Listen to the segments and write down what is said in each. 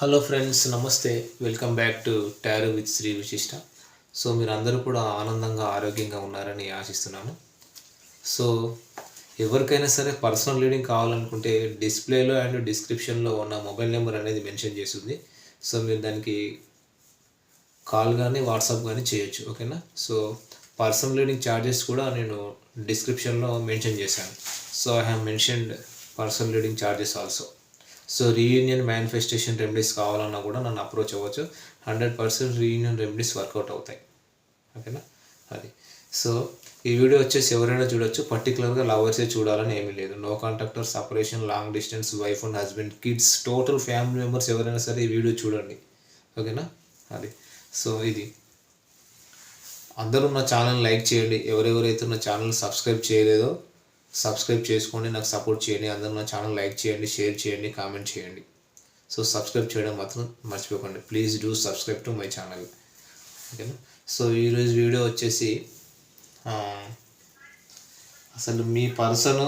Hello friends నమస్తే. Welcome back to tarot with Shri Vishishta so మీరు అందరూ కూడా ఆనందంగా ఆరోగ్యంగా ఉన్నారని ఆశిస్తున్నాను సో ఎవరికైనా సరే పర్సనల్ రీడింగ్ కావాలనుకుంటే డిస్ప్లేలో అండ్ డిస్క్రిప్షన్లో ఉన్న మొబైల్ నెంబర్ అనేది మెన్షన్ చేస్తుంది. సో మీరు దానికి కాల్ కానీ వాట్సాప్ కానీ చేయొచ్చు ఓకేనా సో పర్సనల్ రీడింగ్ ఛార్జెస్ కూడా నేను డిస్క్రిప్షన్లో మెన్షన్ చేశాను. So I have mentioned personal reading charges also so reunion manifestation remedies కావాలన్నా కూడా నన్ను అప్రోచ్ అవ్వచ్చు. Hundred percent reunion remedies work out అవుతాయి. ఓకేనా? అది. సో ఈ వీడియో వచ్చేసి ఎవరైనా చూడొచ్చు. పర్టికులర్గా లవర్సే చూడాలని ఏమీ లేదు. No contact or separation long distance wife and husband kids total family members ఎవరైనా సరే ఈ వీడియో చూడండి. ఓకేనా? అది. సో ఇది. అందరూ నా ఛానల్ లైక్ చేయండి. ఎవరెవరైతే నా ఛానల్ సబ్స్క్రైబ్ చేయలేదో సబ్స్క్రైబ్ చేసుకోండి నాకు సపోర్ట్ చేయండి. అందరూ నా ఛానల్ లైక్ చేయండి షేర్ చేయండి కామెంట్ చేయండి. సో సబ్స్క్రైబ్ చేయడం మాత్రం మర్చిపోకండి. Please do subscribe to my channel. ఓకేనా? సో ఈరోజు వీడియో వచ్చేసి అసలు మీ పర్సన్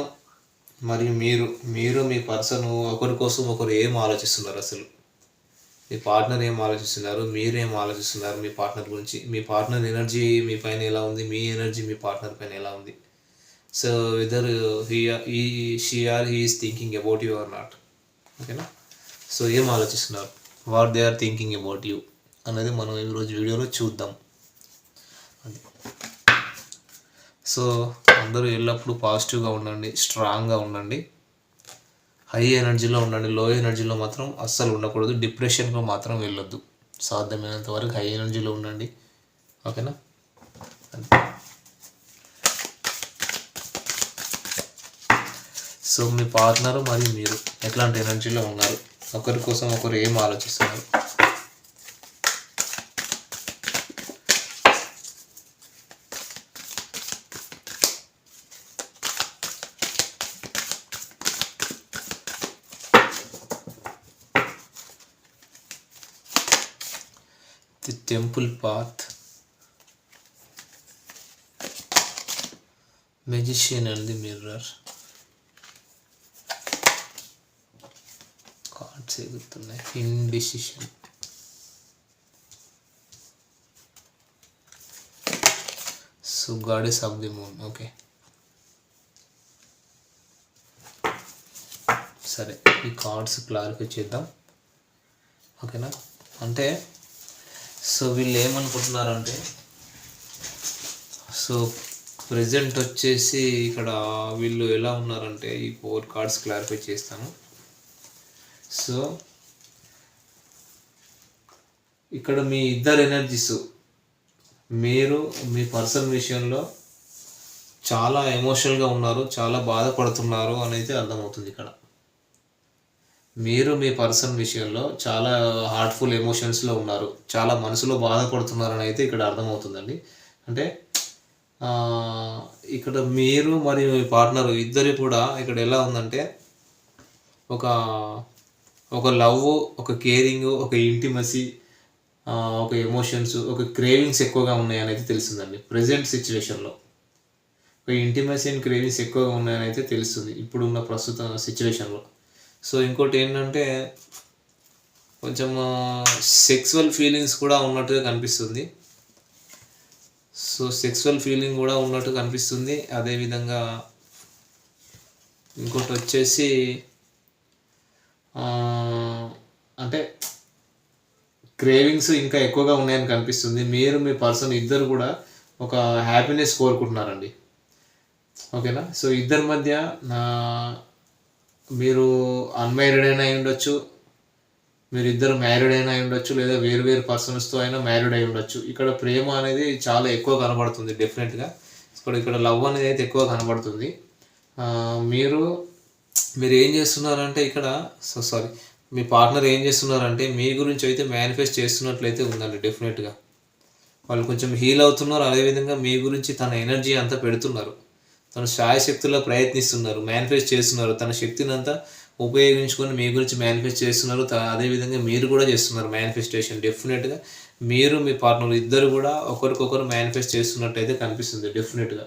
మరియు మీరు మీరు మీ పర్సన్ ఒకరి కోసం ఒకరు ఏం ఆలోచిస్తున్నారు అసలు? మీ పార్ట్నర్ ఏం ఆలోచిస్తున్నారు? మీరు ఏం ఆలోచిస్తున్నారు మీ పార్ట్నర్ గురించి? మీ పార్ట్నర్ ఎనర్జీ మీ పైన ఎలా ఉంది? మీ ఎనర్జీ మీ పార్ట్నర్ పైన ఎలా ఉంది? సో వెదర్ హీ ఈ she or he is thinking about you or not ఓకేనా సో ఏం ఆలోచిస్తున్నారు? What they are thinking about you అనేది మనం ఈరోజు వీడియోలో చూద్దాం. అది. సో అందరూ ఎల్లప్పుడూ పాజిటివ్గా ఉండండి స్ట్రాంగ్గా ఉండండి. హై ఎనర్జీలో ఉండండి లో ఎనర్జీలో మాత్రం అస్సలు ఉండకూడదు. డిప్రెషన్లో మాత్రం వెళ్ళొద్దు. సాధ్యమైనంత వరకు హై ఎనర్జీలో ఉండండి. ఓకేనా అంతే. సో మీ పార్ట్నర్ మరియు మీరు ఎట్లాంటి ఎనర్జీలో ఉన్నారు? ఒకరి కోసం ఒకరు ఏం ఆలోచిస్తున్నారు? The temple path magician and the mirror cards indecision so goddess of the moon. Okay. సరే ఈ కార్డ్స్ క్లారిఫై చేద్దాం. ఓకేనా? అంటే సో వీళ్ళు ఏమనుకుంటున్నారంటే సో ప్రజెంట్ వచ్చేసి ఇక్కడ వీళ్ళు ఎలా ఉన్నారంటే ఈ ఫోర్ కార్డ్స్ క్లారిఫై చేస్తాను. సో ఇక్కడ మీ ఇద్దరు ఎనర్జీస్ మీరు మీ పర్సన్ విషయంలో చాలా ఎమోషనల్గా ఉన్నారు చాలా బాధపడుతున్నారు అనేది అర్థమవుతుంది ఇక్కడ. మీరు మీ పర్సన్ విషయంలో చాలా హార్ట్ఫుల్ ఎమోషన్స్లో ఉన్నారు చాలా మనసులో బాధపడుతున్నారని అయితే ఇక్కడ అర్థమవుతుందండి. అంటే ఇక్కడ మీరు మరియు మీ పార్ట్నర్ ఇద్దరు కూడా ఇక్కడ ఎలా ఉందంటే ఒక ఒక లవ్ ఒక కేరింగ్ ఒక ఇంటిమసీ ఒక ఎమోషన్స్ ఒక క్రేవింగ్స్ ఎక్కువగా ఉన్నాయనేది అయితే తెలిసిందండి ప్రజెంట్ సిచ్యువేషన్లో ఒక ఇంటిమసీ అండ్ క్రేవింగ్స్ ఎక్కువగా ఉన్నాయని అయితే తెలుస్తుంది ఇప్పుడున్న ప్రస్తుత సిచ్యువేషన్లో సో ఇంకోటి ఏంటంటే కొంచెం సెక్సువల్ ఫీలింగ్స్ కూడా ఉన్నట్టుగా కనిపిస్తుంది. సో సెక్సువల్ ఫీలింగ్ కూడా ఉన్నట్టు కనిపిస్తుంది. అదేవిధంగా ఇంకోటి వచ్చేసి అంటే క్రేవింగ్స్ ఇంకా ఎక్కువగా ఉన్నాయని కనిపిస్తుంది. మీరు మీ పర్సన్ ఇద్దరు కూడా ఒక హ్యాపీనెస్ కోరుకుంటున్నారండి. ఓకేనా? సో ఇద్దరి మధ్య నా మీరు అన్మ్యారీడ్ అయినా అయి ఉండొచ్చు మీరు ఇద్దరు మ్యారీడ్ అయినా అయి ఉండొచ్చు లేదా వేరు వేరు పర్సన్స్తో అయినా మ్యారీడ్ అయి ఉండొచ్చు. ఇక్కడ ప్రేమ అనేది చాలా ఎక్కువ కనబడుతుంది డెఫినెట్గా ఇక్కడ ఇక్కడ లవ్ అనేది అయితే ఎక్కువ కనబడుతుంది. మీరు మీరు ఏం చేస్తున్నారంటే ఇక్కడ సో సారీ మీ పార్ట్నర్ ఏం చేస్తున్నారంటే మీ గురించి అయితే మేనిఫెస్ట్ చేస్తున్నట్లయితే ఉందండి డెఫినెట్గా వాళ్ళు కొంచెం హీల్ అవుతున్నారు అదేవిధంగా మీ గురించి తన ఎనర్జీ అంతా పెడుతున్నారు. తన శాయశక్తుల్లో ప్రయత్నిస్తున్నారు మేనిఫెస్ట్ చేస్తున్నారు. తన శక్తిని అంతా ఉపయోగించుకొని మీ గురించి మేనిఫెస్ట్ చేస్తున్నారు. అదేవిధంగా మీరు కూడా చేస్తున్నారు మేనిఫెస్టేషన్ డెఫినెట్గా మీరు మీ పార్ట్నర్ ఇద్దరు కూడా ఒకరికొకరు మేనిఫెస్ట్ చేస్తున్నట్టయితే కనిపిస్తుంది డెఫినెట్గా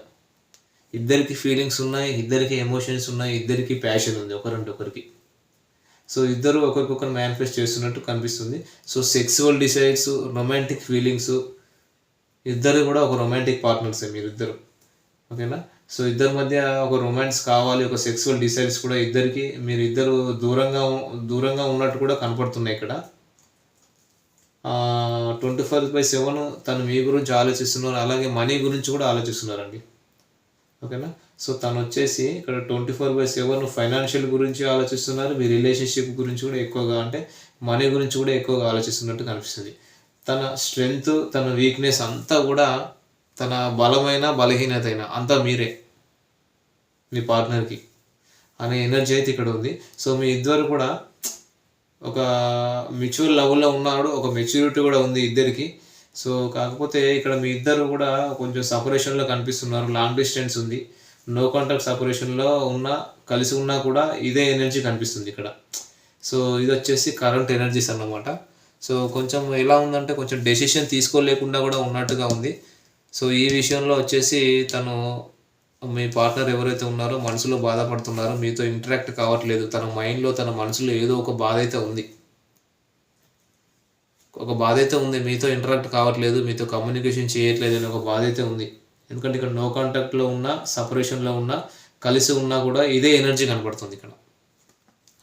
ఇద్దరికి ఫీలింగ్స్ ఉన్నాయి ఇద్దరికి ఎమోషన్స్ ఉన్నాయి ఇద్దరికి ప్యాషన్ ఉంది ఒకరంటే ఒకరికి సో ఇద్దరు ఒకరికొకరు మేనిఫెస్ట్ చేస్తున్నట్టు కనిపిస్తుంది. So sexual decides romantic feelings ఇద్దరు కూడా ఒక రొమాంటిక్ పార్ట్నర్సే మీరిద్దరు. ఓకేనా? సో ఇద్దరి మధ్య ఒక రొమాన్స్ కావాలి ఒక సెక్సువల్ డిసైడ్స్ కూడా ఇద్దరికి మీరు ఇద్దరు దూరంగా దూరంగా ఉన్నట్టు కూడా కనపడుతున్నాయి ఇక్కడ. ట్వంటీ ఫైవ్ బై సెవెన్ తను మీ గురించి ఆలోచిస్తున్నారు అలాగే మనీ గురించి కూడా ఆలోచిస్తున్నారండి. ఓకేనా? సో తను వచ్చేసి ఇక్కడ twenty four by seven financial గురించి ఆలోచిస్తున్నారు. మీ రిలేషన్షిప్ గురించి కూడా ఎక్కువగా అంటే మనీ గురించి కూడా ఎక్కువగా ఆలోచిస్తున్నట్టు కనిపిస్తుంది. తన స్ట్రెంగ్త్ తన వీక్నెస్ అంతా కూడా తన బలమైన బలహీనత అయినా అంతా మీరే మీ పార్ట్నర్కి అనే ఎనర్జీ అయితే ఇక్కడ ఉంది. సో మీ ఇద్దరు కూడా ఒక మెచ్యూర్ లెవెల్లో ఉన్నాడు ఒక మెచ్యూరిటీ కూడా ఉంది ఇద్దరికి. సో కాకపోతే ఇక్కడ మీ ఇద్దరు కూడా కొంచెం సపరేషన్లో కనిపిస్తున్నారు. లాంగ్ డిస్టెన్స్ ఉంది. నో కాంటాక్ట్ సపరేషన్లో ఉన్నా కలిసి ఉన్నా కూడా ఇదే ఎనర్జీ కనిపిస్తుంది ఇక్కడ. సో ఇది వచ్చేసి కరెంట్ ఎనర్జీస్ అన్నమాట. సో కొంచెం ఎలా ఉందంటే కొంచెం డెసిషన్ తీసుకోలేకుండా కూడా ఉన్నట్టుగా ఉంది. సో ఈ విషయంలో వచ్చేసి తను మీ పార్ట్నర్ ఎవరైతే ఉన్నారో మనసులో బాధపడుతున్నారో మీతో ఇంటరాక్ట్ కావట్లేదు. తన మైండ్లో తన మనసులో ఏదో ఒక బాధ అయితే ఉంది. ఒక బాధ అయితే ఉంది. మీతో ఇంటరాక్ట్ కావట్లేదు. మీతో కమ్యూనికేషన్ చేయట్లేదు అని ఒక బాధ అయితే ఉంది. ఎందుకంటే ఇక్కడ నో కాంటాక్ట్లో ఉన్నా సపరేషన్లో ఉన్నా కలిసి ఉన్నా కూడా ఇదే ఎనర్జీ కనపడుతుంది ఇక్కడ.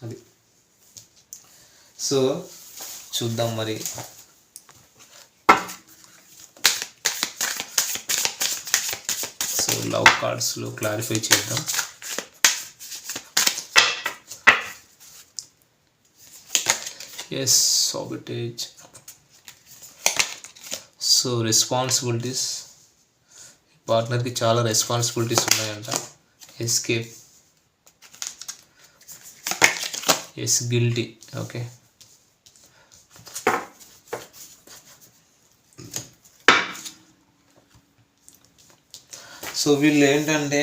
అది. సో చూద్దాం మరి. సో లవ్ కార్డ్స్లో క్లారిఫై చేద్దాం. ఎస్ సాబిటేజ్ సో రెస్పాన్సిబిలిటీస్ పార్ట్నర్కి చాలా రెస్పాన్సిబిలిటీస్ ఉన్నాయంట. Escape yes guilty okay so వీళ్ళు ఏంటంటే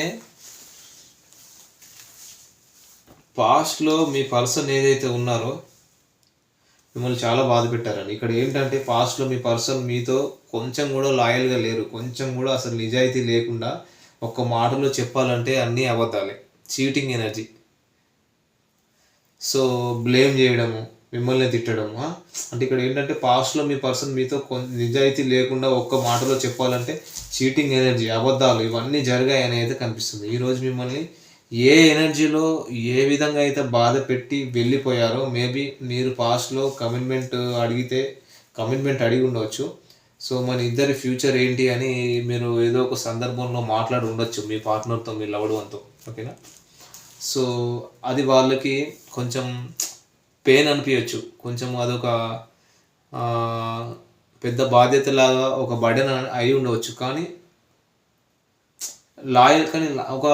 పాస్ట్లో మీ పర్సన్ ఏదైతే ఉన్నారో మిమ్మల్ని చాలా బాధ పెట్టారని. ఇక్కడ ఏంటంటే పాస్ట్లో మీ పర్సన్ మీతో కొంచెం కూడా లాయల్గా లేరు. కొంచెం కూడా అసలు నిజాయితీ లేకుండా ఒక్క మాటలో చెప్పాలంటే అన్నీ అబద్ధాలే. చీటింగ్ ఎనర్జీ సో బ్లేమ్ చేయడము మిమ్మల్ని తిట్టడము అంటే ఇక్కడ ఏంటంటే పాస్ట్లో మీ పర్సన్ మీతో నిజాయితీ లేకుండా ఒక్క మాటలో చెప్పాలంటే చీటింగ్ ఎనర్జీ అబద్ధాలు ఇవన్నీ జరిగాయని అయితే కనిపిస్తుంది ఈరోజు మిమ్మల్ని ఏ ఎనర్జీలో ఏ విధంగా అయితే బాధ పెట్టి వెళ్ళిపోయారో మేబీ మీరు పాస్ట్లో కమిట్మెంట్ అడిగితే కమిట్మెంట్ అడిగి ఉండవచ్చు సో మన ఇద్దరి ఫ్యూచర్ ఏంటి అని మీరు ఏదో ఒక సందర్భంలో మాట్లాడి ఉండొచ్చు మీ పార్ట్నర్తో మీ లవడవంతో ఓకేనా సో అది వాళ్ళకి కొంచెం పెయిన్ అనిపించచ్చు. కొంచెం అదొక ఆ, పెద్ద బాధ్యతలాగా ఒక బడన్ అయి ఉండవచ్చు కానీ లాయర్ కానీ ఒక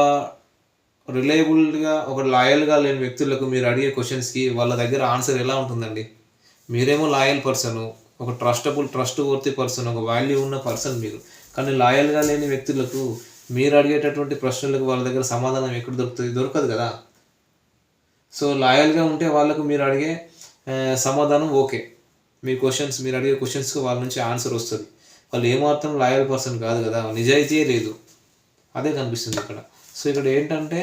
రిలయబుల్గా ఒక లాయల్గా లేని వ్యక్తులకు మీరు అడిగే క్వశ్చన్స్కి వాళ్ళ దగ్గర ఆన్సర్ ఎలా ఉంటుందండి? మీరేమో లాయల్ పర్సన్ ఒక ట్రస్టబుల్ ట్రస్ట్ వర్తి పర్సన్ ఒక వాల్యూ ఉన్న పర్సన్ మీరు. కానీ లాయల్గా లేని వ్యక్తులకు మీరు అడిగేటటువంటి ప్రశ్నలకు వాళ్ళ దగ్గర సమాధానం ఎక్కడ దొరుకుతుంది? దొరకదు కదా? సో లాయల్గా ఉంటే వాళ్ళకు మీరు అడిగే సమాధానం ఓకే. మీ క్వశ్చన్స్ మీరు అడిగే క్వశ్చన్స్కి వాళ్ళ నుంచి ఆన్సర్ వస్తుంది. వాళ్ళు ఏమాత్రం లాయల్ పర్సన్ కాదు కదా? నిజాయితీ లేదు. అదే కనిపిస్తుంది ఇక్కడ. సో ఇక్కడ ఏంటంటే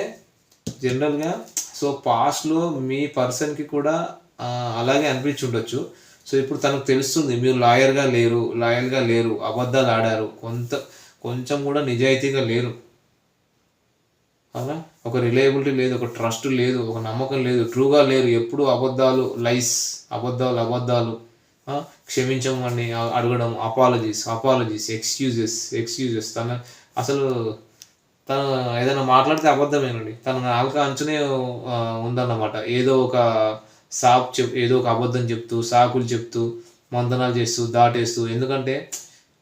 జనరల్గా సో పాస్ట్లో మీ పర్సన్కి కూడా అలాగే అనిపించి ఉండొచ్చు. సో ఇప్పుడు తనకు తెలుస్తుంది మీరు లాయర్గా లేరు లాయల్గా లేరు అబద్ధాలు ఆడారు కొంత కొంచెం కూడా నిజాయితీగా లేరు. అలా ఒక రిలయబిలిటీ లేదు ఒక ట్రస్ట్ లేదు ఒక నమ్మకం లేదు ట్రూగా లేరు ఎప్పుడు అబద్ధాలు లైస్ అబద్ధాలు అబద్ధాలు క్షమించమని అడగడం అపాలజీస్ అపాలజీస్ ఎక్స్క్యూజెస్ ఎక్స్క్యూజెస్ తన అసలు తను ఏదైనా మాట్లాడితే అబద్ధమేనండి. తన నాలుక అంచునే ఉందన్నమాట. ఏదో ఒక సాప్ చెప్ ఏదో ఒక అబద్ధం చెప్తూ సాకులు చెప్తూ మందనాలు చేస్తూ దాటేస్తూ ఎందుకంటే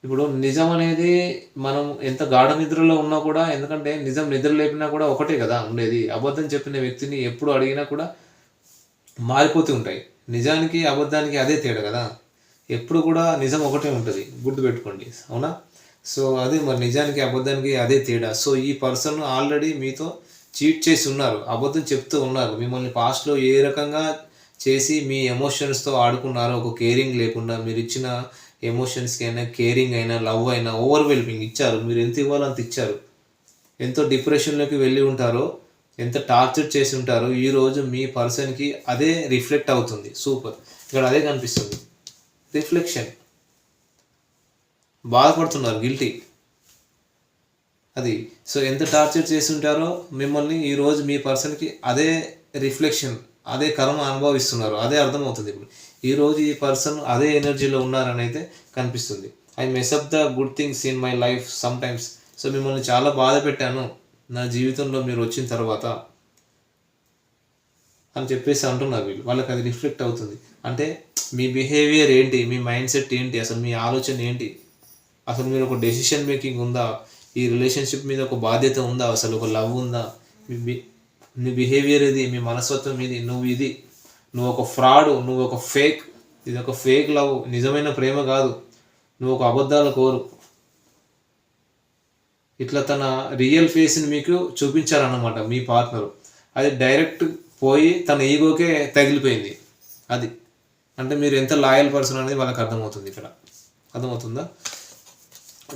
ఇప్పుడు నిజం అనేది మనం ఎంత గాఢ నిద్రలో ఉన్నా కూడా ఎందుకంటే నిజం నిద్ర లేపినా కూడా ఒకటే కదా ఉండేది. అబద్ధం చెప్పిన వ్యక్తిని ఎప్పుడు అడిగినా కూడా మారిపోతూ ఉంటాయి. నిజానికి అబద్ధానికి అదే తేడా కదా. ఎప్పుడు కూడా నిజం ఒకటే ఉంటుంది. గుర్తుపెట్టుకోండి. అవునా? సో అది మరి నిజానికి అబద్ధానికి అదే తేడా. సో ఈ పర్సన్ ఆల్రెడీ మీతో చీట్ చేసి ఉన్నారు అబద్ధం చెప్తూ ఉన్నారు. మిమ్మల్ని పాస్ట్లో ఏ రకంగా చేసి మీ ఎమోషన్స్తో ఆడుకున్నారో ఒక కేరింగ్ లేకుండా మీరు ఇచ్చిన ఎమోషన్స్కి అయినా కేరింగ్ అయినా లవ్ అయినా ఓవర్వెల్మింగ్ ఇచ్చారు. మీరు ఎంత ఇవ్వాలో అంత ఇచ్చారు. ఎంతో డిప్రెషన్లోకి వెళ్ళి ఉంటారో ఎంత టార్చర్ చేసి ఉంటారో ఈరోజు మీ పర్సన్కి అదే రిఫ్లెక్ట్ అవుతుంది. సూపర్. ఇక్కడ అదే కనిపిస్తుంది. రిఫ్లెక్షన్ బాధపడుతున్నారు గిల్టీ అది. సో ఎంత టార్చర్ చేసి ఉంటారో మిమ్మల్ని ఈరోజు మీ పర్సన్కి అదే రిఫ్లెక్షన్ అదే కర్మ అనుభవిస్తున్నారు. అదే అర్థమవుతుంది ఇప్పుడు. ఈరోజు ఈ పర్సన్ అదే ఎనర్జీలో ఉన్నారని అయితే కనిపిస్తుంది. I mess up the good things in my life sometimes so మిమ్మల్ని చాలా బాధ పెట్టాను. నా జీవితంలో మీరు వచ్చిన తర్వాత అని చెప్పేసి అంటున్నారు వీళ్ళు. వాళ్ళకి అది రిఫ్లెక్ట్ అవుతుంది. అంటే మీ బిహేవియర్ ఏంటి? మీ మైండ్ సెట్ ఏంటి? అసలు మీ ఆలోచన ఏంటి? అసలు మీరు ఒక డెసిషన్ మేకింగ్ ఉందా? ఈ రిలేషన్షిప్ మీద ఒక బాధ్యత ఉందా? అసలు ఒక లవ్ ఉందా? మీ నీ బిహేవియర్ ఇది మీ మనస్తత్వం ఇది నువ్వు ఇది. నువ్వు ఒక ఫ్రాడ్ నువ్వు ఒక ఫేక్ ఇది ఒక ఫేక్ లవ్ నిజమైన ప్రేమ కాదు. నువ్వు ఒక అబద్ధాల కోరు. ఇట్లా తన రియల్ ఫేస్ని మీకు చూపించారన్నమాట మీ పార్ట్నర్ అది డైరెక్ట్ పోయి తన ఈగోకే తగిలిపోయింది. అది. అంటే మీరు ఎంత లాయల్ పర్సన్ అనేది వాళ్ళకి అర్థమవుతుంది ఇక్కడ. అర్థమవుతుందా?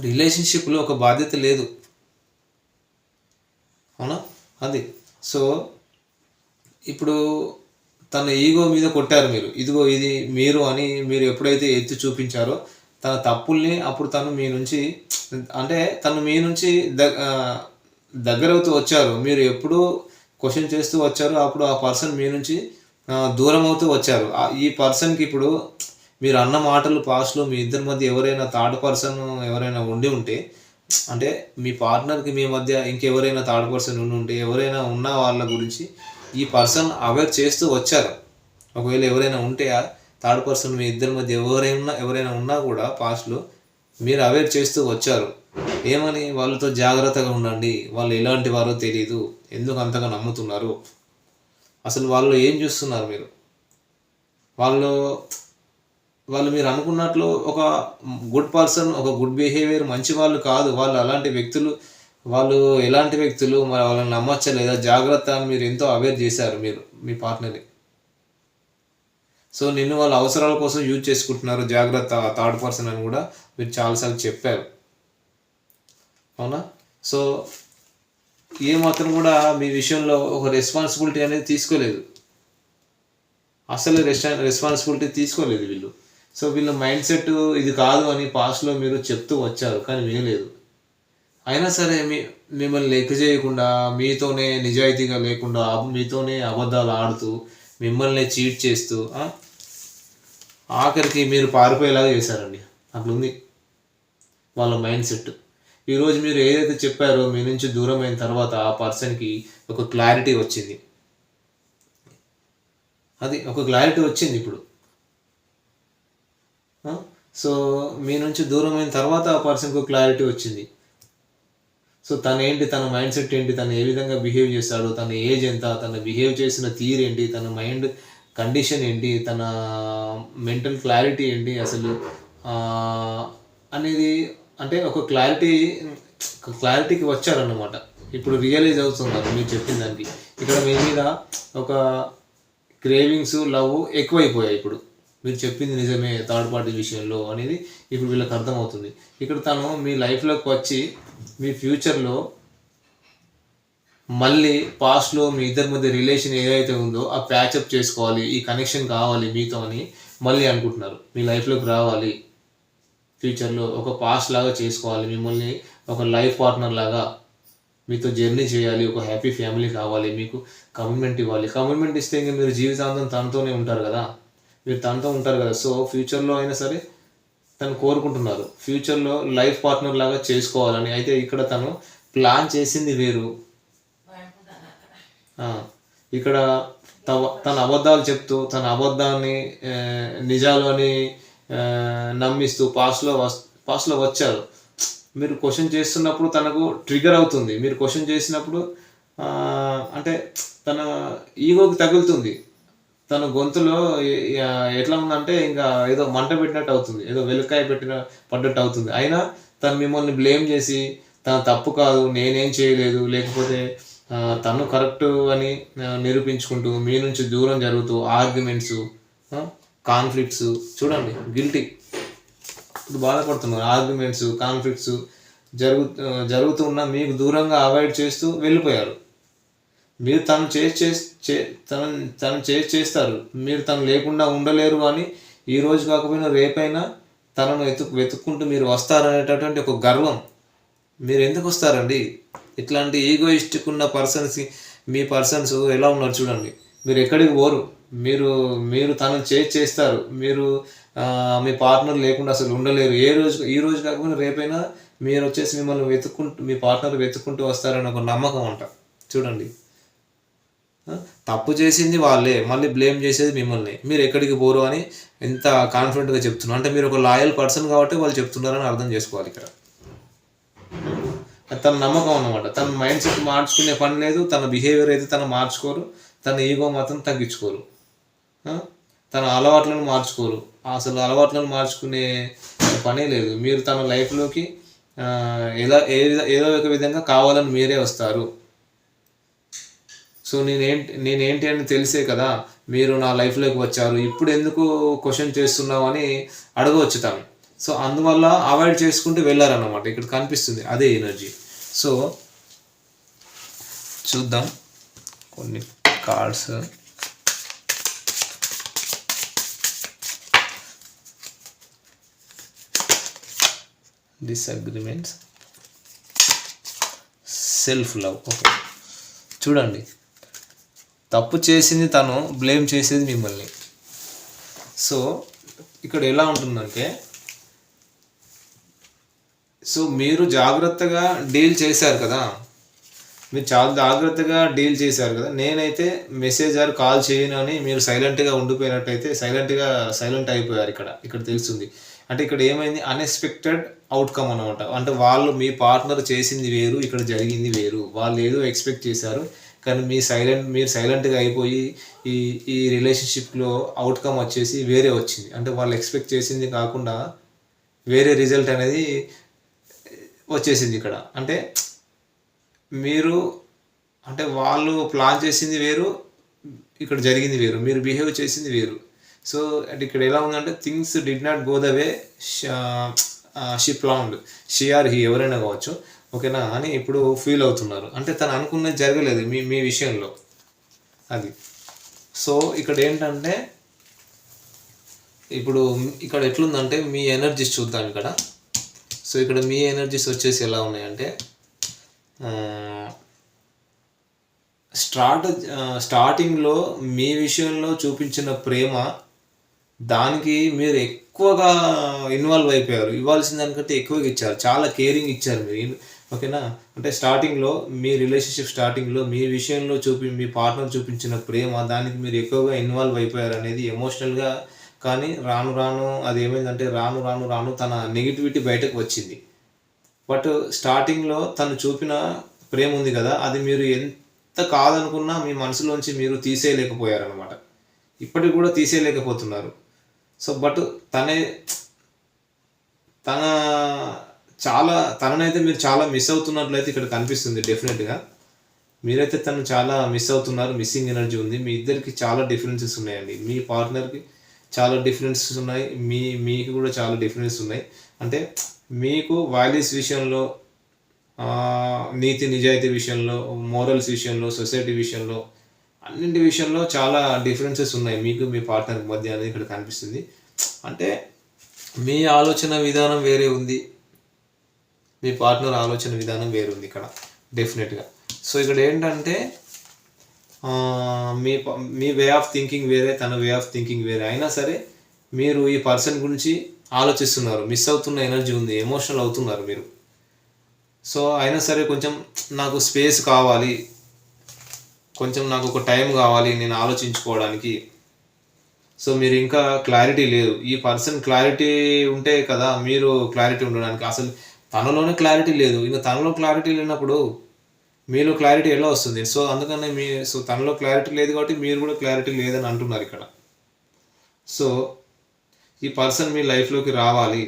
రిలేషన్షిప్లో ఒక బాధ్యత లేదు. అవునా? అది. సో ఇప్పుడు తన ఈగో మీద కొట్టారు మీరు. ఇదిగో ఇది మీరు అని మీరు ఎప్పుడైతే ఎత్తి చూపించారో తన తప్పుల్ని అప్పుడు తను మీ నుంచి అంటే తను మీ నుంచి ద- దగ్గరవుతూ వచ్చారు. మీరు ఎప్పుడు క్వశ్చన్ చేస్తూ వచ్చారు అప్పుడు ఆ పర్సన్ మీ నుంచి దూరం అవుతూ వచ్చారు. ఈ పర్సన్కి ఇప్పుడు మీరు అన్న మాటలు పాస్ట్లో మీ ఇద్దరి మధ్య ఎవరైనా థర్డ్ పర్సన్ ఎవరైనా ఉండి ఉంటే అంటే మీ పార్ట్నర్కి మీ మధ్య ఇంకెవరైనా థర్డ్ పర్సన్ ఉండి ఉంటే ఎవరైనా ఉన్న వాళ్ళ గురించి ఈ పర్సన్ అవేర్ చేస్తూ వచ్చారు. ఒకవేళ ఎవరైనా ఉంటే ఆ థర్డ్ పర్సన్ మీ ఇద్దరి మధ్య ఎవరైనా ఎవరైనా ఉన్నా కూడా పాస్ట్లో మీరు అవేర్ చేస్తూ వచ్చారు. ఏమని? వాళ్ళతో జాగ్రత్తగా ఉండండి. వాళ్ళు ఎలాంటి వారో తెలియదు ఎందుకు అంతగా నమ్ముతున్నారు? అసలు వాళ్ళు ఏం చూస్తున్నారు మీరు? వాళ్ళు వాళ్ళు మీరు అనుకున్నట్లు ఒక గుడ్ పర్సన్ ఒక గుడ్ బిహేవియర్ మంచి వాళ్ళు కాదు. వాళ్ళు అలాంటి వ్యక్తులు వాళ్ళు ఎలాంటి వ్యక్తులు మరి వాళ్ళని నమ్మచ్చా లేదా జాగ్రత్త మీరు ఎంతో అవేర్ చేశారు మీరు మీ పార్ట్నర్ని సో నిన్ను వాళ్ళ అవసరాల కోసం యూజ్ చేసుకుంటున్నారు జాగ్రత్త థర్డ్ పర్సన్ అని కూడా మీరు చాలాసార్లు చెప్పారు. అవునా? సో ఏ మాత్రం కూడా మీ విషయంలో ఒక రెస్పాన్సిబిలిటీ అనేది తీసుకోలేదు. అసలు రెస్టా రెస్పాన్సిబిలిటీ తీసుకోలేదు వీళ్ళు. సో వీళ్ళ మైండ్ సెట్ ఇది కాదు అని పాస్ట్లో మీరు చెప్తూ వచ్చారు కానీ వినలేదు అయినా సరే మీ మిమ్మల్ని లెక్క చేయకుండా మీతోనే నిజాయితీగా లేకుండా మీతోనే అబద్ధాలు ఆడుతూ మిమ్మల్ని చీట్ చేస్తూ ఆఖరికి మీరు పారిపోయేలాగా చేశారండి. అట్లుంది వాళ్ళ మైండ్ సెట్. ఈరోజు మీరు ఏదైతే చెప్పారో మీ నుంచి దూరం అయిన తర్వాత ఆ పర్సన్కి ఒక క్లారిటీ వచ్చింది. అది ఒక క్లారిటీ వచ్చింది ఇప్పుడు. సో మీ నుంచి దూరం అయిన తర్వాత ఆ పర్సన్కు క్లారిటీ వచ్చింది. సో తను ఏంటి తన మైండ్ సెట్ ఏంటి తను ఏ విధంగా బిహేవ్ చేస్తాడు తన ఏజ్ ఎంత తన బిహేవ్ చేసిన తీరు ఏంటి తన మైండ్ కండిషన్ ఏంటి తన మెంటల్ క్లారిటీ ఏంటి అసలు అనేది అంటే ఒక క్లారిటీ క్లారిటీకి వచ్చారన్నమాట. ఇప్పుడు రియలైజ్ అవుతున్నారు మీరు చెప్పిన దానికి. ఇక్కడ మీ మీద ఒక క్రేవింగ్స్ లవ్ ఎక్కువైపోయాయి ఇప్పుడు. మీరు చెప్పింది నిజమే థర్డ్ పార్టీ విషయంలో అనేది ఇప్పుడు వీళ్ళకి అర్థమవుతుంది. ఇక్కడ తను మీ లైఫ్లోకి వచ్చి మీ ఫ్యూచర్లో మళ్ళీ పాస్ట్లో మీ ఇద్దరి మధ్య రిలేషన్ ఏదైతే ఉందో ఆ ప్యాచప్ చేసుకోవాలి ఈ కనెక్షన్ కావాలి మీతో అని మళ్ళీ అనుకుంటున్నారు. మీ లైఫ్లోకి రావాలి. ఫ్యూచర్లో ఒక పాస్ట్ లాగా చేసుకోవాలి మిమ్మల్ని ఒక లైఫ్ పార్ట్నర్ లాగా మీతో జర్నీ చేయాలి ఒక హ్యాపీ ఫ్యామిలీ కావాలి మీకు కమిట్మెంట్ ఇవ్వాలి. కమిట్మెంట్ ఇస్తే ఇంకా మీరు జీవితాంతం తనతోనే ఉంటారు కదా. మీరు తనతో ఉంటారు కదా. సో ఫ్యూచర్లో అయినా సరే తను కోరుకుంటున్నారు. ఫ్యూచర్లో లైఫ్ పార్ట్నర్ లాగా చేసుకోవాలని. అయితే ఇక్కడ తను ప్లాన్ చేసింది వేరు. ఇక్కడ తవ తన అబద్ధాలు చెప్తూ తన అబద్ధాన్ని నిజాలు అని నమ్మిస్తూ పాస్లో వస్ పాస్లో వచ్చారు. మీరు క్వశ్చన్ చేస్తున్నప్పుడు తనకు ట్రిగర్ అవుతుంది. మీరు క్వశ్చన్ చేసినప్పుడు అంటే తన ఈగోకి తగులుతుంది. తన గొంతులో ఎట్లా ఉందంటే ఇంకా ఏదో మంట పెట్టినట్టు అవుతుంది. ఏదో వెలుకాయ పెట్టిన పడ్డట్టు అవుతుంది. అయినా తను మిమ్మల్ని బ్లేమ్ చేసి తన తప్పు కాదు నేనేం చేయలేదు లేకపోతే తను కరెక్ట్ అని నిరూపించుకుంటూ మీ నుంచి దూరం జరుగుతూ ఆర్గ్యుమెంట్స్ కాన్ఫ్లిక్ట్స్ చూడండి గిల్టీ ఇప్పుడు బాధపడుతున్నారు. ఆర్గ్యుమెంట్స్ కాన్ఫ్లిక్ట్స్ జరుగు జరుగుతున్న మీకు దూరంగా అవాయిడ్ చేస్తూ వెళ్ళిపోయారు. మీరు తను చేసి చేసి చే తను తను చేసి చేస్తారు. మీరు తను లేకుండా ఉండలేరు అని ఈ రోజు కాకపోయినా రేపైనా తనను వెతుకు వెతుక్కుంటూ మీరు వస్తారనేటటువంటి ఒక గర్వం. మీరు ఎందుకు వస్తారండి? ఇట్లాంటి ఈగోయిస్టిక్ ఉన్న పర్సన్స్ మీ పర్సన్స్ ఎలా ఉన్నారు చూడండి. మీరు ఎక్కడికి పోరు. మీరు మీరు తనను చేసి చేస్తారు. మీరు మీ పార్ట్నర్ లేకుండా అసలు ఉండలేరు. ఏ రోజు ఈ రోజు కాకపోయినా రేపైనా మీరు వచ్చేసి మిమ్మల్ని వెతుక్కుంటూ మీ పార్ట్నర్ వెతుక్కుంటూ వస్తారని ఒక నమ్మకం అంట. చూడండి. తప్పు చేసింది వాళ్ళే మళ్ళీ బ్లేమ్ చేసేది మిమ్మల్ని. మీరు ఎక్కడికి పోరు అని ఎంత కాన్ఫిడెంట్గా చెప్తున్నారు. అంటే మీరు ఒక లాయల్ పర్సన్ కాబట్టి వాళ్ళు చెప్తున్నారని అర్థం చేసుకోవాలి ఇక్కడ. తన నమ్మకం అన్నమాట. తన మైండ్ సెట్ మార్చుకునే పని లేదు తన బిహేవియర్ అయితే తను మార్చుకోరు తన ఈగో మాత్రం తగ్గించుకోరు. తన అలవాట్లను మార్చుకోరు. అసలు అలవాట్లను మార్చుకునే పనే లేదు. మీరు తన లైఫ్లోకి ఎలా ఏ విధ- ఏదో ఒక విధంగా కావాలని మీరే వస్తారు. సో నేనేంటి నేనేంటి అని తెలిసే కదా మీరు నా లైఫ్లోకి వచ్చారు ఇప్పుడు ఎందుకు క్వశ్చన్ చేస్తున్నావు అని అడగవచ్చు తను. సో అందువల్ల అవాయిడ్ చేసుకుంటూ వెళ్ళారన్నమాట. ఇక్కడ కనిపిస్తుంది అదే ఎనర్జీ. సో చూద్దాం. కొన్ని cards. Disagreements self love okay చూడండి. తప్పు చేసింది తను బ్లేమ్ చేసేది మిమ్మల్ని. సో ఇక్కడ ఎలా ఉంటుందంటే సో మీరు జాగ్రత్తగా డీల్ చేశారు కదా. మీరు చాలా జాగ్రత్తగా డీల్ చేశారు కదా. నేనైతే మెసేజ్ ఆర్ కాల్ చేయను అని మీరు సైలెంట్గా ఉండిపోయినట్టయితే సైలెంట్గా సైలెంట్ అయిపోయారు ఇక్కడ. ఇక్కడ తెలుస్తుంది. అంటే ఇక్కడ ఏమైంది? అన్ఎక్స్పెక్టెడ్ అవుట్కమ్ అనమాట అంటే వాళ్ళు మీ పార్ట్నర్ చేసింది వేరు ఇక్కడ జరిగింది వేరు. వాళ్ళు ఏదో ఎక్స్పెక్ట్ చేశారు. కానీ మీ సైలెంట్ మీరు సైలెంట్గా అయిపోయి ఈ ఈ రిలేషన్షిప్లో అవుట్కమ్ వచ్చేసి వేరే వచ్చింది. అంటే వాళ్ళు ఎక్స్పెక్ట్ చేసింది కాకుండా వేరే రిజల్ట్ అనేది వచ్చేసింది ఇక్కడ. అంటే మీరు అంటే వాళ్ళు ప్లాన్ చేసింది వేరు ఇక్కడ జరిగింది వేరు మీరు బిహేవ్ చేసింది వేరు. సో అంటే ఇక్కడ ఎలా ఉందంటే things did not go the way she planned she or he ఎవరైనా కావచ్చు. ఓకేనా అని ఇప్పుడు ఫీల్ అవుతున్నారు. అంటే తను అనుకున్నది జరగలేదు మీ మీ విషయంలో. అది. సో ఇక్కడ ఏంటంటే ఇప్పుడు ఇక్కడ ఎట్లుందంటే మీ ఎనర్జీస్ చూద్దాం ఇక్కడ. సో ఇక్కడ మీ ఎనర్జీస్ వచ్చేసి ఎలా ఉన్నాయంటే స్టార్ట్ స్టార్టింగ్లో మీ విషయంలో చూపించిన ప్రేమ దానికి మీరు ఎక్కువగా ఇన్వాల్వ్ అయిపోయారు. ఇవ్వాల్సిన దానికంటే ఎక్కువగా ఇచ్చారు. చాలా కేరింగ్ ఇచ్చారు మీరు. ఓకేనా? అంటే స్టార్టింగ్లో మీ రిలేషన్షిప్ స్టార్టింగ్లో మీ విషయంలో చూపి మీ పార్ట్నర్ చూపించిన ప్రేమ దానికి మీరు ఎక్కువగా ఇన్వాల్వ్ అయిపోయారు అనేది ఎమోషనల్గా కానీ రాను రాను అది ఏమైందంటే రాను రాను రాను తన నెగిటివిటీ బయటకు వచ్చింది. బట్ స్టార్టింగ్లో తను చూపిన ప్రేమ ఉంది కదా అది మీరు ఎంత కాదనుకున్నా మీ మనసులోంచి మీరు తీసేయలేకపోయారు అనమాట ఇప్పటికి కూడా తీసేయలేకపోతున్నారు. సో బట్ తనే తన చాలా తననైతే మీరు చాలా మిస్ అవుతున్నట్లయితే ఇక్కడ కనిపిస్తుంది డెఫినెట్గా మీరైతే తను చాలా మిస్ అవుతున్నారు మిస్సింగ్ ఎనర్జీ ఉంది. మీ ఇద్దరికి చాలా డిఫరెన్సెస్ ఉన్నాయండి. మీ పార్ట్నర్కి చాలా డిఫరెన్సెస్ ఉన్నాయి. మీ మీకు కూడా చాలా డిఫరెన్స్ ఉన్నాయి. అంటే మీకు వాల్యూస్ విషయంలో నీతి నిజాయితీ విషయంలో మోరల్స్ విషయంలో సొసైటీ విషయంలో అన్నింటి విషయంలో చాలా డిఫరెన్సెస్ ఉన్నాయి. మీకు మీ పార్ట్నర్ మధ్య అనేది ఇక్కడ కనిపిస్తుంది. అంటే మీ ఆలోచన విధానం వేరే ఉంది. మీ పార్ట్నర్ ఆలోచన విధానం వేరుంది ఇక్కడ డెఫినెట్గా సో ఇక్కడ ఏంటంటే మీ మీ వే ఆఫ్ థింకింగ్ వేరే తన వే ఆఫ్ థింకింగ్ వేరే. అయినా సరే మీరు ఈ పర్సన్ గురించి ఆలోచిస్తున్నారు మిస్ అవుతున్న ఎనర్జీ ఉంది ఎమోషనల్ అవుతున్నారు మీరు. సో అయినా సరే కొంచెం నాకు స్పేస్ కావాలి కొంచెం నాకు ఒక టైం కావాలి నేను ఆలోచించుకోవడానికి. సో మీరు ఇంకా క్లారిటీ లేదు. ఈ పర్సన్ క్లారిటీ ఉంటే కదా మీరు క్లారిటీ ఉండడానికి. అసలు తనలోనే క్లారిటీ లేదు. ఇంకా తనలో క్లారిటీ లేనప్పుడు మీలో క్లారిటీ ఎలా వస్తుంది? సో అందుకనే మీ సో తనలో క్లారిటీ లేదు కాబట్టి మీరు కూడా క్లారిటీ లేదని అంటున్నారు ఇక్కడ. సో ఈ పర్సన్ మీ లైఫ్లోకి రావాలి.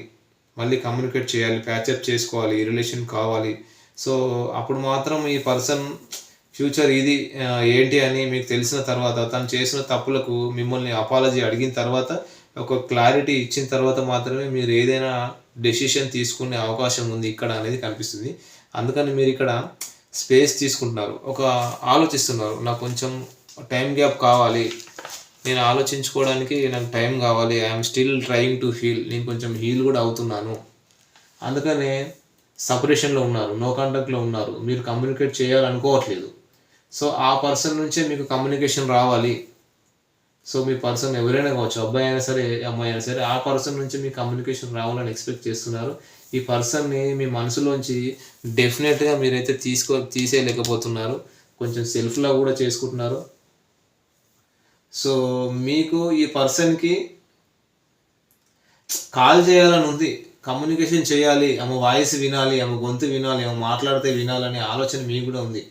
మళ్ళీ కమ్యూనికేట్ చేయాలి ప్యాచప్ చేసుకోవాలి ఈ రిలేషన్ కావాలి. సో అప్పుడు మాత్రం ఈ పర్సన్ ఫ్యూచర్ ఇది ఏంటి అని మీకు తెలిసిన తర్వాత తను చేసిన తప్పులకు మిమ్మల్ని అపాలజీ అడిగిన తర్వాత ఒక క్లారిటీ ఇచ్చిన తర్వాత మాత్రమే మీరు ఏదైనా డెసిషన్ తీసుకునే అవకాశం ఉంది ఇక్కడ అనేది కనిపిస్తుంది. అందుకని మీరు ఇక్కడ స్పేస్ తీసుకుంటున్నారు. ఒక ఆలోచిస్తున్నారు. నాకు కొంచెం టైం గ్యాప్ కావాలి. నేను ఆలోచించుకోవడానికి నాకు టైం కావాలి. I'm still trying to heal నేను కొంచెం హీల్ కూడా అవుతున్నాను. అందుకనే సపరేషన్లో ఉన్నారు. నో కాంటాక్ట్లో ఉన్నారు. మీరు కమ్యూనికేట్ చేయాలనుకోవట్లేదు. సో ఆ పర్సన్ నుంచే మీకు కమ్యూనికేషన్ రావాలి. సో మీ పర్సన్ ఎవరైనా కావచ్చు అబ్బాయి అయినా సరే అమ్మాయి అయినా సరే ఆ పర్సన్ నుంచి మీ కమ్యూనికేషన్ రావాలని ఎక్స్పెక్ట్ చేస్తున్నారు. ఈ పర్సన్ని మీ మనసులోంచి డెఫినెట్గా మీరైతే తీసుకో తీసేయలేకపోతున్నారు. కొంచెం సెల్ఫ్లా కూడా చేసుకుంటున్నారు. సో మీకు ఈ పర్సన్కి కాల్ చేయాలని ఉంది. కమ్యూనికేషన్ చేయాలి ఆమె వాయిస్ వినాలి ఆమె గొంతు వినాలి ఆమె మాట్లాడితే వినాలనే ఆలోచన మీకు కూడా ఉంది.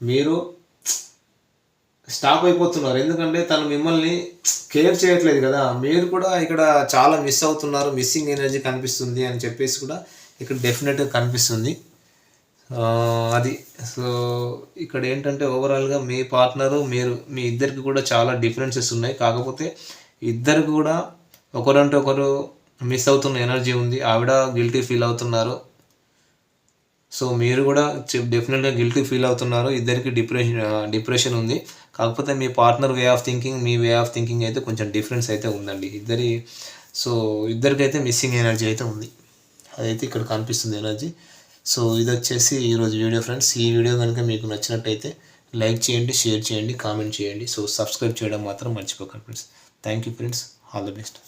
మీరు స్టాప్ అయిపోతున్నారు. ఎందుకంటే తను మిమ్మల్ని కేర్ చేయట్లేదు కదా. మీరు కూడా ఇక్కడ చాలా మిస్ అవుతున్నారు. మిస్సింగ్ ఎనర్జీ కనిపిస్తుంది అని చెప్పేసి కూడా ఇక్కడ డెఫినెట్గా కనిపిస్తుంది. అది. సో ఇక్కడ ఏంటంటే ఓవరాల్గా మీ పార్ట్నరు మీరు మీ ఇద్దరికి కూడా చాలా డిఫరెన్సెస్ ఉన్నాయి. కాకపోతే ఇద్దరు కూడా ఒకరంటే ఒకరు మిస్ అవుతున్న ఎనర్జీ ఉంది. ఆవిడ గిల్టీ ఫీల్ అవుతున్నారు. సో మీరు కూడా డెఫినెట్గా గిల్టీ ఫీల్ అవుతున్నారు. ఇద్దరికి డిప్రెషన్ డిప్రెషన్ ఉంది. కాకపోతే మీ పార్ట్నర్ వే ఆఫ్ థింకింగ్ మీ వే ఆఫ్ థింకింగ్ అయితే కొంచెం డిఫరెన్స్ అయితే ఉందండి. ఇద్దరి సో ఇద్దరికైతే మిస్సింగ్ ఎనర్జీ అయితే ఉంది. అదైతే ఇక్కడ కనిపిస్తుంది ఎనర్జీ. సో ఇది వచ్చేసి ఈరోజు వీడియో ఫ్రెండ్స్. ఈ వీడియో కనుక మీకు నచ్చినట్టయితే లైక్ చేయండి షేర్ చేయండి కామెంట్ చేయండి. సో సబ్స్క్రైబ్ చేయడం మాత్రం మర్చిపోకండి friends. Thank you friends. All the best.